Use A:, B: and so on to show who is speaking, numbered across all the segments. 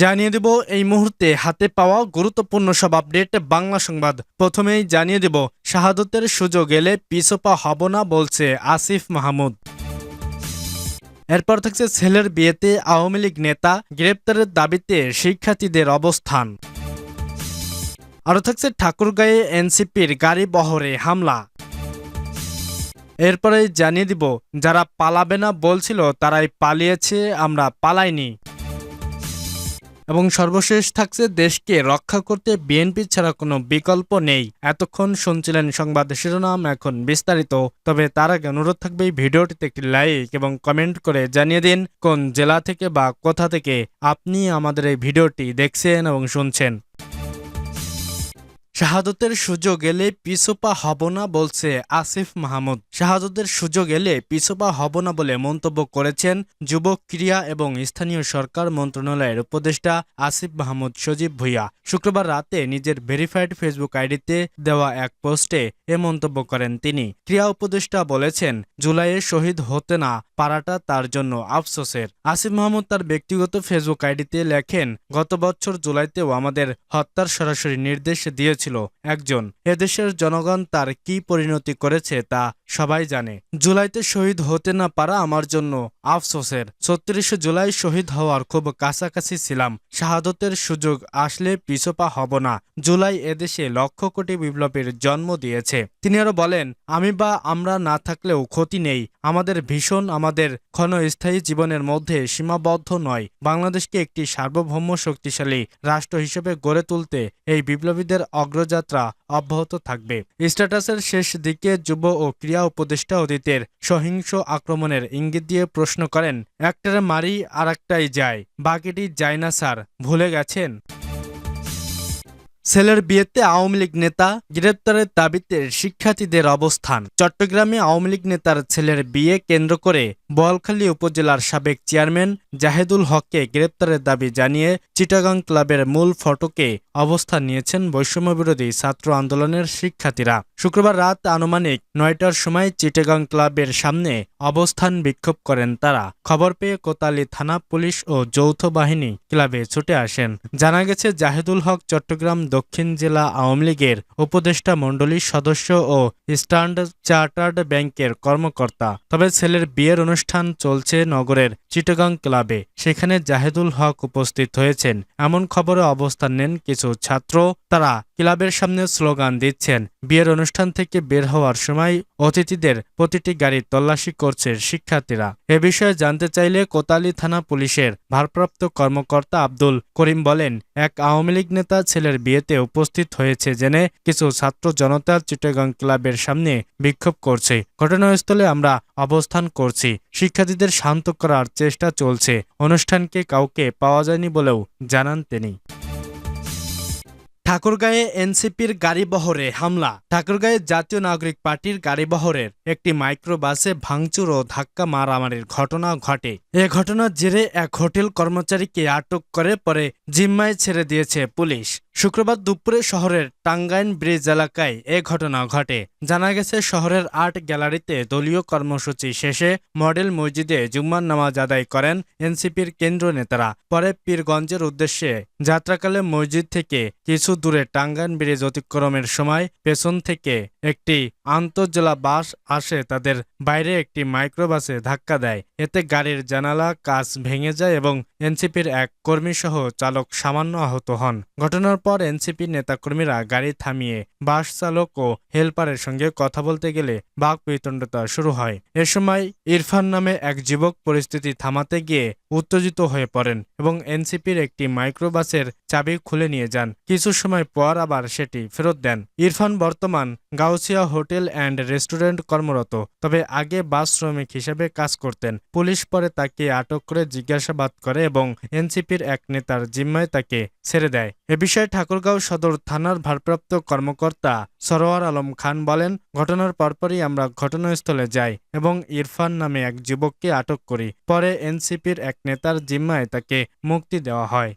A: জানিয়ে দেব এই মুহূর্তে হাতে পাওয়া গুরুত্বপূর্ণ সব আপডেট বাংলা সংবাদ। প্রথমেই জানিয়ে দেব, শাহাদতের সুযোগ এলে পিছপা হব না বলছে আসিফ মাহমুদ। এরপর থাকছে ছেলের বিয়েতে আওয়ামী লীগ নেতা গ্রেপ্তারের দাবিতে শিক্ষার্থীদের অবস্থান। আরও থাকছে ঠাকুরগাঁয়ে এনসিপির গাড়ি বহরে হামলা। এরপরে জানিয়ে দিব, যারা পালাবে না বলছিল তারাই পালিয়েছে, আমরা পালাইনি। এবং সর্বশেষ থাকছে দেশকে রক্ষা করতে বিএনপি ছাড়া কোনো বিকল্প নেই। এতক্ষণ শুনছিলেন সংবাদ শিরোনাম, এখন বিস্তারিত। তবে তার আগে অনুরোধ থাকবে এই ভিডিওটিতে একটি লাইক এবং কমেন্ট করে জানিয়ে দিন কোন জেলা থেকে বা কোথা থেকে আপনি আমাদের এই ভিডিওটি দেখছেন এবং শুনছেন। শাহাদতের সুযোগ এলে পিছপা হব না বলছে আসিফ মাহমুদ। শাহাদতের সুযোগ এলে পিছপা হব না বলে মন্তব্য করেছেন যুব ক্রিয়া এবং স্থানীয় সরকার মন্ত্রণালয়ের উপদেষ্টা আসিফ মাহমুদ সজীব ভুইয়া। শুক্রবার রাতে নিজের ভেরিফাইড ফেসবুক আইডিতে দেওয়া এক পোস্টে এ মন্তব্য করেন তিনি। ক্রিয়া উপদেষ্টা বলেছেন, জুলাইয়ে শহীদ হতে না পারাটা তার জন্য আফসোসের। আসিফ মাহমুদ তার ব্যক্তিগত ফেসবুক আইডিতে লেখেন, গত বছর জুলাইতেও আমাদের হত্যার সরাসরি নির্দেশ দিয়েছিল একজন। এদেশের জনগণ তার কি পরিণতি করেছে তা সবাই জানে। জুলাইতে শহীদ হতে না পারা আমার জন্য আফসোসের। ছত্রিশে জুলাই শহীদ হওয়ার খুব কাছাকাছি ছিলাম। শাহাদতের সুযোগ আসলে পিছপা হব না। জুলাই এদেশে লক্ষ কোটি বিপ্লবীর জন্ম দিয়েছে। তিনি আরও বলেন, আমি বা আমরা না থাকলেও ক্ষতি নেই। আমাদের ভীষণ, আমাদের ক্ষণস্থায়ী জীবনের মধ্যে সীমাবদ্ধ নয়। বাংলাদেশকে একটি সার্বভৌম শক্তিশালী রাষ্ট্র হিসেবে গড়ে তুলতে এই বিপ্লবীদের অগ্রযাত্রা অব্যাহত থাকবে। স্ট্যাটাসের শেষ দিকে যুব ও ক্রিয়া উপদেষ্টা অতীতের সহিংস আক্রমণের ইঙ্গিত দিয়ে প্রশ্ন করেন, একটারে মারি আর একটাই যায়, বাকিটি যায় না স্যার, ভুলে গেছেন? ছেলের বিয়েতে আওয়ামী লীগ নেতা গ্রেপ্তারের দাবিতে শিক্ষার্থীদের অবস্থান। চট্টগ্রামে আওয়ামী লীগ নেতার ছেলের বিয়ে কেন্দ্র করে বোয়ালখালী উপজেলার সাবেক চেয়ারম্যান জাহেদুল হককে গ্রেপ্তারের দাবি জানিয়ে চিটাগাং ক্লাবের মূল ফটকে অবস্থান নিয়েছেন বৈষম্যবিরোধী ছাত্র আন্দোলনের শিক্ষার্থীরা। শুক্রবার রাত আনুমানিক নয়টার সময় চিটাগাং ক্লাবের সামনে অবস্থান বিক্ষোভ করেন তারা। খবর পেয়ে কোতালি থানা পুলিশ ও যৌথ বাহিনী ক্লাবে ছুটে আসেন। জানা গেছে, জাহেদুল হক চট্টগ্রাম দক্ষিণ জেলা আওয়ামী লীগের উপদেষ্টা মণ্ডলীর সদস্য ও স্ট্যান্ড চার্টার্ড ব্যাংকের কর্মকর্তা। তবে ছেলের বিয়ের অনুষ্ঠান চলছে নগরের চিটাগাং ক্লাবে সেখানে জাহেদুল হক উপস্থিত হয়েছেন। এমন খবরে অবস্থান নেন কিছু ছাত্র। তারা ক্লাবের সামনে স্লোগান দিচ্ছেন। বিয়ের অনুষ্ঠান থেকে বের হওয়ার সময় অতিথিদের প্রতিটি গাড়ি তল্লাশি করছে শিক্ষার্থীরা। এ বিষয়ে জানতে চাইলে কোতালি থানা পুলিশের ভারপ্রাপ্ত কর্মকর্তা আব্দুল করিম বলেন, এক আওয়ামী লীগ নেতা ছেলের বিয়েতে উপস্থিত হয়েছে জেনে কিছু ছাত্র জনতা চিটাগাং ক্লাবের সামনে বিক্ষোভ করছে। ঘটনাস্থলে আমরা অবস্থান করছি। শিক্ষার্থীদের শান্ত করার চেষ্টা চলছে। অনুষ্ঠানকে কাউকে পাওয়া যায়নি বলেও জানান তিনি। ঠাকুরগাঁয়ে এনসিপির গাড়িবহরে হামলা। ঠাকুরগাঁয়ে জাতীয় নাগরিক পার্টির গাড়িবহরের একটি মাইক্রোবাসে ভাঙচুর ও ধাক্কা মারামারির ঘটনা ঘটে। এ ঘটনার জেরে এক হোটেল কর্মচারীকে আটক করে পরে জিম্মায় ছেড়ে দিয়েছে পুলিশ। শুক্রবার দুপুরে শহরের টাঙ্গাইন ব্রিজ এলাকায় এ ঘটনা ঘটে। জানা গেছে, শহরের আর্ট গ্যালারিতে দলীয় কর্মসূচি শেষে মডেল মসজিদে জুম্মার নামাজ আদায় করেন এনসিপির কেন্দ্র নেতারা। পরে পীরগঞ্জের উদ্দেশ্যে যাত্রাকালে মসজিদ থেকে কিছু দূরে টাঙ্গাইন ব্রিজ অতিক্রমের সময় পেছন থেকে একটি আন্তঃজেলা বাস আসে তাদের বাইরে একটি মাইক্রোবাসে ধাক্কা দেয়। এতে গাড়ির জানালা, কাচ ভেঙে যায় এবং এনসিপির এক কর্মীসহ চালক সামান্য আহত হন। ঘটনার পর এনসিপির নেতাকর্মীরা গাড়ি থামিয়ে বাস চালক ও হেলপারের সঙ্গে কথা বলতে গেলে বাঘ বিতণ্ডতা শুরু হয়। এ সময় ইরফান নামে এক যুবক পরিস্থিতি থামাতে গিয়ে উত্তেজিত হয়ে পড়েন এবং এনসিপির একটি মাইক্রোবাসের চাবি খুলে নিয়ে যান। কিছু সময় পর আবার সেটি ফেরত দেন। ইরফান বর্তমান গাউসিয়া হোটেল অ্যান্ড রেস্টুরেন্ট কর্মরত, তবে আগে বাস শ্রমিক হিসেবে কাজ করতেন। পুলিশ পরে তাকে আটক করে জিজ্ঞাসাবাদ করে এবং এনসিপির এক নেতার জিম্মায় তাকে ছেড়ে দেয়। এ বিষয়ে ঠাকুরগাঁও সদর থানার ভারপ্রাপ্ত কর্মকর্তা সরোয়ার আলম খান বলেন, ঘটনার পরপরই আমরা ঘটনাস্থলে যাই এবং ইরফান নামে এক যুবককে আটক করি। পরে এনসিপির এক নেতার জিম্মায় তাকে মুক্তি দেওয়া হয়।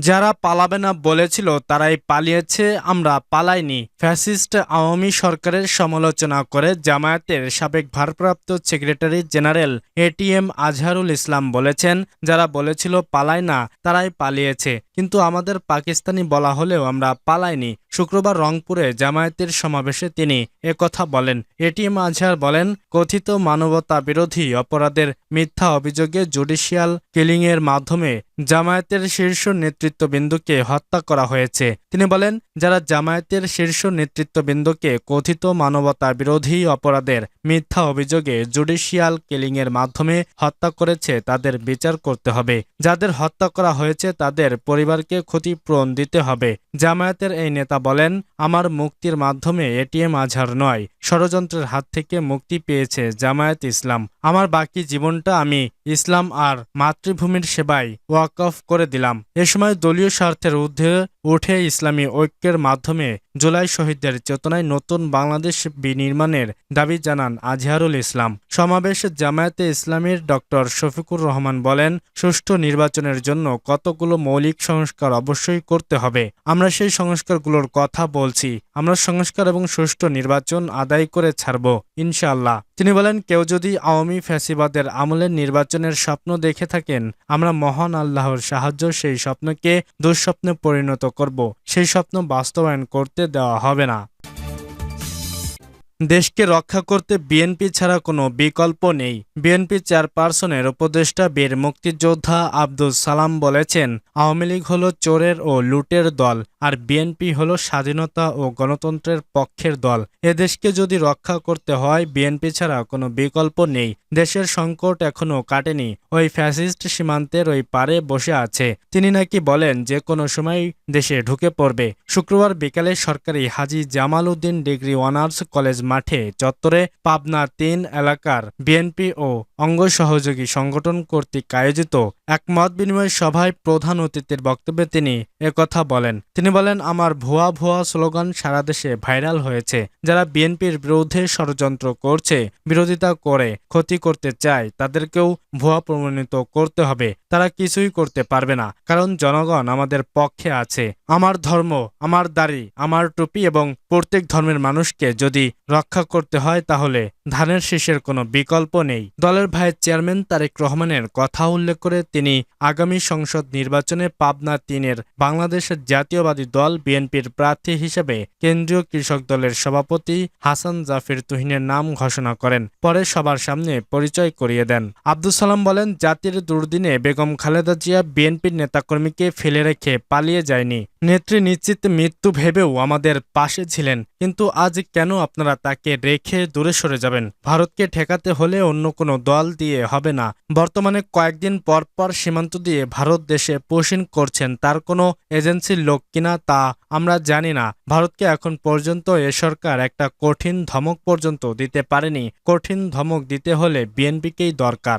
A: যারা পালাবে না বলেছিল, তারাই পালিয়েছে, আমরা পালাইনি। ফ্যাসিস্ট আওয়ামী সরকারের সমালোচনা করে জামায়াতের সাবেক ভারপ্রাপ্ত secretary general ATM Azharul Islam বলেছেন, যারা বলেছিল পালায় না, তারাই পালিয়েছে। কিন্তু আমাদের পাকিস্তানি বলা হলেও আমরা পালাইনি। শুক্রবার রংপুরে জামায়াতের সমাবেশে তিনি একথা বলেন। এটিএম আজহার বলেন, কথিত মানবতা বিরোধী অপরাধের মিথ্যা অভিযোগে জুডিশিয়াল কিলিংয়ের মাধ্যমে জামায়াতের শীর্ষ নেতৃত্ববৃন্দকে হত্যা করা হয়েছে। তিনি বলেন, যারা জামায়াতের শীর্ষ নেতৃত্ববৃন্দকে কথিত মানবতা বিরোধী অপরাধের মিথ্যা অভিযোগে জুডিশিয়াল কিলিংয়ের মাধ্যমে হত্যা করেছে, তাদের বিচার করতে হবে। যাদের হত্যা করা হয়েছে, তাদের পরিবারকে ক্ষতিপূরণ দিতে হবে। জামায়াতের এই নেতা বলেন, আমার মুক্তির মাধ্যমে এটিএম আজহার নয়, ষড়যন্ত্রের হাত থেকে মুক্তি পেয়েছে জামায়াত ইসলাম। আমার বাকি জীবনটা আমি ইসলাম আর মাতৃভূমির সেবায় ওয়াকফ করে দিলাম। এ সময় দলীয় স্বার্থের ঊর্ধ্বে উঠে ইসলামী ঐক্যের মাধ্যমে জুলাই শহীদদের চেতনায় নতুন বাংলাদেশ বিনির্মাণের দাবি জানান আজহারুল ইসলাম। সমাবেশে জামায়াতে ইসলামীর ডক্টর শফিকুর রহমান বলেন, সুষ্ঠু নির্বাচনের জন্য কতগুলো মৌলিক সংস্কার অবশ্যই করতে হবে। আমরা সেই সংস্কারগুলোর কথা বলছি। আমরা সংস্কার এবং সুষ্ঠু নির্বাচন আদায় করে ছাড়ব, ইনশাআল্লাহ। তিনি বলেন, কেউ যদি আওয়ামী ফ্যাসিবাদের আমলের নির্বাচনের স্বপ্ন দেখে থাকেন, আমরা মহান আল্লাহর সাহায্য সেই স্বপ্নকে দুঃস্বপ্নে পরিণত করব, সেই স্বপ্ন বাস্তবায়ন করতে দেওয়া হবে না। দেশকে রক্ষা করতে বিএনপি ছাড়া কোনো বিকল্প নেই। বিএনপি চেয়ারপারসনের উপদেষ্টা বীর মুক্তিযোদ্ধা আব্দুল সালাম বলেছেন, আওয়ামী লীগ হল চোরের ও লুটের দল। আর বিএনপি হলো স্বাধীনতা ও গণতন্ত্রের পক্ষের দল। এ দেশকে যদি রক্ষা করতে হয়, বিএনপি ছাড়া কোনো বিকল্প নেই। দেশের সংকট এখনও কাটেনি। ওই ফ্যাসিস্ট সীমান্তের ওই পারে বসে আছে। তিনি নাকি বলেন, যে কোনো সময় দেশে ঢুকে পড়বে। শুক্রবার বিকালে সরকারি Haji Jamal Uddin Degree Honours College মাঠে চত্বরে পাবনা তিন এলাকার বিএনপি ও অঙ্গ সহযোগী সংগঠন কর্তৃক আয়োজিত এক মত বিনিময় সভায় প্রধান অতিথির বক্তব্যে তিনি একথা বলেন। তিনি বলেন, আমার ভুয়া ভুয়া স্লোগান সারা দেশে ভাইরাল হয়েছে। যারা বিএনপির বিরুদ্ধে ষড়যন্ত্র করছে, বিরোধিতা করে, ক্ষতি করতে চায়, তাদেরকেও ভুয়া প্রমাণিত করতে হবে। তারা কিছুই করতে পারবে না। কারণ জনগণ আমাদের পক্ষে আছে। আমার ধর্ম, আমার দাড়ি, আমার টুপি এবং প্রত্যেক ধর্মের মানুষকে যদি রক্ষা করতে হয়, তাহলে ধানের শীষের কোনো বিকল্প নেই। দলের ভাইয়ের চেয়ারম্যান তারেক রহমানের কথা উল্লেখ করে তিনি আগামী সংসদ নির্বাচনে পাবনা তিনের বাংলাদেশের জাতীয়বাদী দল বিএনপির প্রার্থী হিসেবে কেন্দ্রীয় কৃষক দলের সভাপতি হাসান জাফির তুহিনের নাম ঘোষণা করেন। পরে সবার সামনে পরিচয় করিয়ে দেন। আব্দুল সালাম বলেন, জাতির দুর্দিনে বেগম খালেদা জিয়া বিএনপির নেতাকর্মীকে ফেলে রেখে পালিয়ে যায়নি। নেত্রী নিশ্চিত মৃত্যু ভেবেও আমাদের পাশে ছিলেন। কিন্তু আজ কেন আপনারা তাকে রেখে দূরে সরে যাবেন? ভারতকে ঠেকাতে হলে অন্য কোনো দল দিয়ে হবে না। বর্তমানে কয়েকদিন পর পর সীমান্ত দিয়ে ভারত দেশে পোষণ করছেন তার কোনো এজেন্সির লোক কিনা তা আমরা জানি না। ভারতকে এখন পর্যন্ত এ সরকার একটা কঠিন ধমক পর্যন্ত দিতে পারেনি। কঠিন ধমক দিতে হলে বিএনপিকেই দরকার।